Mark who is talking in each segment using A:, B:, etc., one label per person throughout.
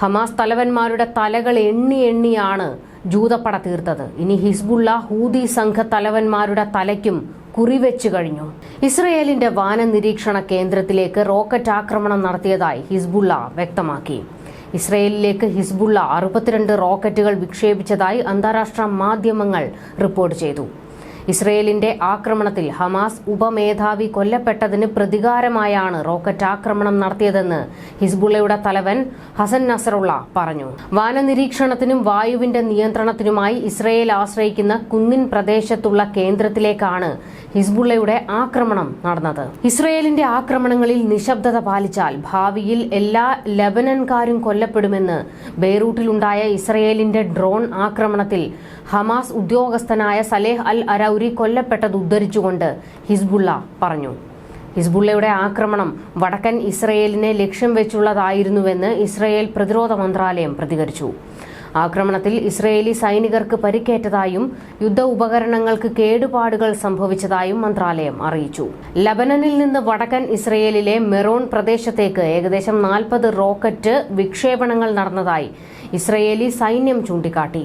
A: Hamas തലവന്മാരുടെ തലകൾ എണ്ണി എണ്ണിയാണ് ജൂതപ്പട തീർത്തത്. ഇനി ഹിസ്ബുള്ള ഹൂദി സംഘ തലവന്മാരുടെ തലയ്ക്കും കുറിവെച്ചു കഴിഞ്ഞു. ഇസ്രയേലിന്റെ വാന നിരീക്ഷണ കേന്ദ്രത്തിലേക്ക് റോക്കറ്റ് ആക്രമണം നടത്തിയതായി ഹിസ്ബുള്ള വ്യക്തമാക്കി. ഇസ്രയേലിലേക്ക് ഹിസ്ബുള്ള അറുപത്തിരണ്ട് റോക്കറ്റുകൾ വിക്ഷേപിച്ചതായി അന്താരാഷ്ട്ര മാധ്യമങ്ങൾ റിപ്പോർട്ട് ചെയ്തു. ഇസ്രയേലിന്റെ ആക്രമണത്തിൽ ഹമാസ് ഉപമേധാവി കൊല്ലപ്പെട്ടതിന് പ്രതികാരമായാണ് റോക്കറ്റ് ആക്രമണം നടത്തിയതെന്ന് ഹിസ്ബുള്ളയുടെ തലവൻ ഹസൻ നസറുള്ള പറഞ്ഞു. വാനനിരീക്ഷണത്തിനും വായുവിന്റെ നിയന്ത്രണത്തിനുമായി ഇസ്രയേൽ ആശ്രയിക്കുന്ന കുന്നിൻ പ്രദേശത്തുള്ള കേന്ദ്രത്തിലേക്കാണ് ഹിസ്ബുള്ളയുടെ ആക്രമണം നടന്നത്. ഇസ്രയേലിന്റെ ആക്രമണങ്ങളിൽ നിശബ്ദത പാലിച്ചാൽ ഭാവിയിൽ എല്ലാ ലബനൻകാരും കൊല്ലപ്പെടുമെന്ന് ബെയ്റൂട്ടിലുണ്ടായ ഇസ്രയേലിന്റെ ഡ്രോൺ ആക്രമണത്തിൽ ഹമാസ് ഉദ്യോഗസ്ഥനായ സലേഹ് അൽ അരൌരി കൊല്ലപ്പെട്ടത് ഉദ്ധരിച്ചുകൊണ്ട് ഹിസ്ബുള്ള പറഞ്ഞു. ഹിസ്ബുള്ളയുടെ ആക്രമണം വടക്കൻ ഇസ്രയേലിനെ ലക്ഷ്യം വെച്ചുള്ളതായിരുന്നുവെന്ന് ഇസ്രയേൽ പ്രതിരോധ മന്ത്രാലയം പ്രതികരിച്ചു. ആക്രമണത്തിൽ ഇസ്രയേലി സൈനികർക്ക് പരിക്കേറ്റതായും യുദ്ധ ഉപകരണങ്ങൾക്ക് കേടുപാടുകൾ സംഭവിച്ചതായും മന്ത്രാലയം അറിയിച്ചു. ലബനനിൽ നിന്ന് വടക്കൻ ഇസ്രയേലിലെ മെറോൺ പ്രദേശത്തേക്ക് ഏകദേശം നാൽപ്പത് റോക്കറ്റ് വിക്ഷേപണങ്ങൾ നടന്നതായി ഇസ്രയേലി സൈന്യം ചൂണ്ടിക്കാട്ടി.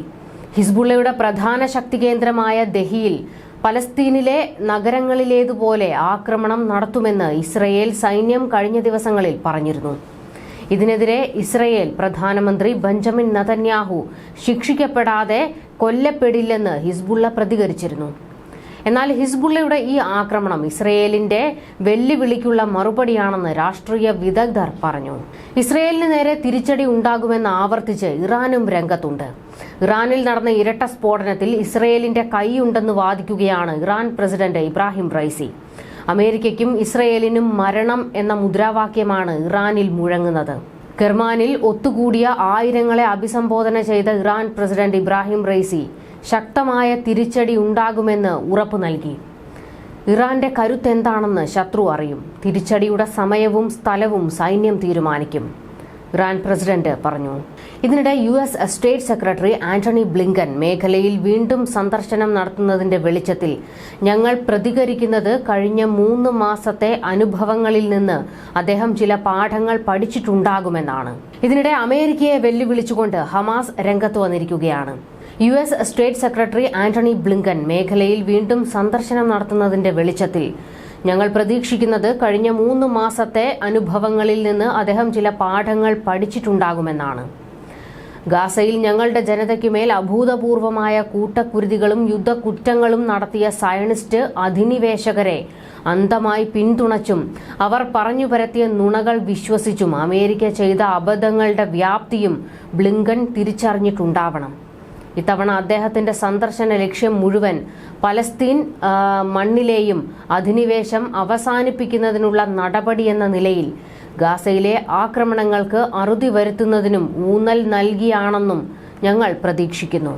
A: ഹിസ്ബുള്ളയുടെ പ്രധാന ശക്തി കേന്ദ്രമായ ദഹിയിൽ പലസ്തീനിലെ നഗരങ്ങളിലേതുപോലെ ആക്രമണം നടത്തുമെന്ന് ഇസ്രയേൽ സൈന്യം കഴിഞ്ഞ ദിവസങ്ങളിൽ പറഞ്ഞിരുന്നു. ഇതിനെതിരെ ഇസ്രയേൽ പ്രധാനമന്ത്രി ബെഞ്ചമിൻ നതന്യാഹു ശിക്ഷിക്കപ്പെടാതെ കൊല്ലപ്പെടില്ലെന്ന് ഹിസ്ബുള്ള പ്രതികരിച്ചിരുന്നു. എന്നാൽ ഹിസ്ബുള്ളയുടെ ഈ ആക്രമണം ഇസ്രയേലിന്റെ വെല്ലുവിളിക്കുള്ള മറുപടിയാണെന്ന് രാഷ്ട്രീയ വിദഗ്ധർ പറഞ്ഞു. ഇസ്രയേലിന് നേരെ തിരിച്ചടി ഉണ്ടാകുമെന്ന് ആവർത്തിച്ച് ഇറാനും രംഗത്തുണ്ട്. ഇറാനിൽ നടന്ന ഇരട്ട സ്ഫോടനത്തിൽ ഇസ്രയേലിന്റെ കൈയുണ്ടെന്ന് വാദിക്കുകയാണ് ഇറാൻ പ്രസിഡന്റ് ഇബ്രാഹിം റൈസി. അമേരിക്കയ്ക്കും ഇസ്രയേലിനും മരണം എന്ന മുദ്രാവാക്യമാണ് ഇറാനിൽ മുഴങ്ങുന്നത്. കെർമാനിൽ ഒത്തുകൂടിയ ആയിരങ്ങളെ അഭിസംബോധന ചെയ്ത ഇറാൻ പ്രസിഡന്റ് ഇബ്രാഹിം റൈസി ശക്തമായ തിരിച്ചടി ഉണ്ടാകുമെന്ന് ഉറപ്പു നൽകി. ഇറാന്റെ കരുത്തെന്താണെന്ന് ശത്രു അറിയും. തിരിച്ചടിയുടെ സമയവും സ്ഥലവും സൈന്യം തീരുമാനിക്കും. ഇറാൻ പ്രസിഡന്റ് പറഞ്ഞു. ഇതിനിടെ U S state secretary Antony Blinken മേഖലയിൽ വീണ്ടും സന്ദർശനം നടത്തുന്നതിന്റെ വെളിച്ചത്തിൽ ഞങ്ങൾ പ്രതികരിക്കുന്നത് കഴിഞ്ഞ മൂന്ന് മാസത്തെ അനുഭവങ്ങളിൽ നിന്ന് അദ്ദേഹം ചില പാഠങ്ങൾ പഠിച്ചിട്ടുണ്ടാകുമെന്നാണ്. ഇതിനിടെ അമേരിക്കയെ വെല്ലുവിളിച്ചുകൊണ്ട് ഹമാസ് രംഗത്ത് വന്നിരിക്കുകയാണ്. U S state secretary Antony Blinken മേഖലയിൽ വീണ്ടും സന്ദർശനം നടത്തുന്നതിന്റെ വെളിച്ചത്തിൽ ഞങ്ങൾ പ്രതീക്ഷിക്കുന്നത് കഴിഞ്ഞ മൂന്ന് മാസത്തെ അനുഭവങ്ങളിൽ നിന്ന് അദ്ദേഹം ചില പാഠങ്ങൾ പഠിച്ചിട്ടുണ്ടാകുമെന്നാണ്. ഗാസയിൽ ഞങ്ങളുടെ ജനതയ്ക്കുമേൽ അഭൂതപൂർവമായ കൂട്ടക്കുരുതികളും യുദ്ധക്കുറ്റങ്ങളും നടത്തിയ സയണിസ്റ്റ് അധിനിവേശകരെ അന്തമായി പിന്തുണച്ചും അവർ പറഞ്ഞു പരത്തിയ നുണകൾ വിശ്വസിച്ചും അമേരിക്ക ചെയ്ത അബദ്ധങ്ങളുടെ വ്യാപ്തിയും ബ്ലിങ്കൻ തിരിച്ചറിഞ്ഞിട്ടുണ്ടാവണം. ഇത്തവണ അദ്ദേഹത്തിന്റെ സന്ദർശന ലക്ഷ്യം മുഴുവൻ പലസ്തീൻ മണ്ണിലെയും അധിനിവേശം അവസാനിപ്പിക്കുന്നതിനുള്ള നടപടി എന്ന നിലയിൽ ഗാസയിലെ ആക്രമണങ്ങൾക്ക് അറുതി വരുത്തുന്നതിനും ഊന്നൽ നൽകിയാണെന്നും ഞങ്ങൾ പ്രതീക്ഷിക്കുന്നു.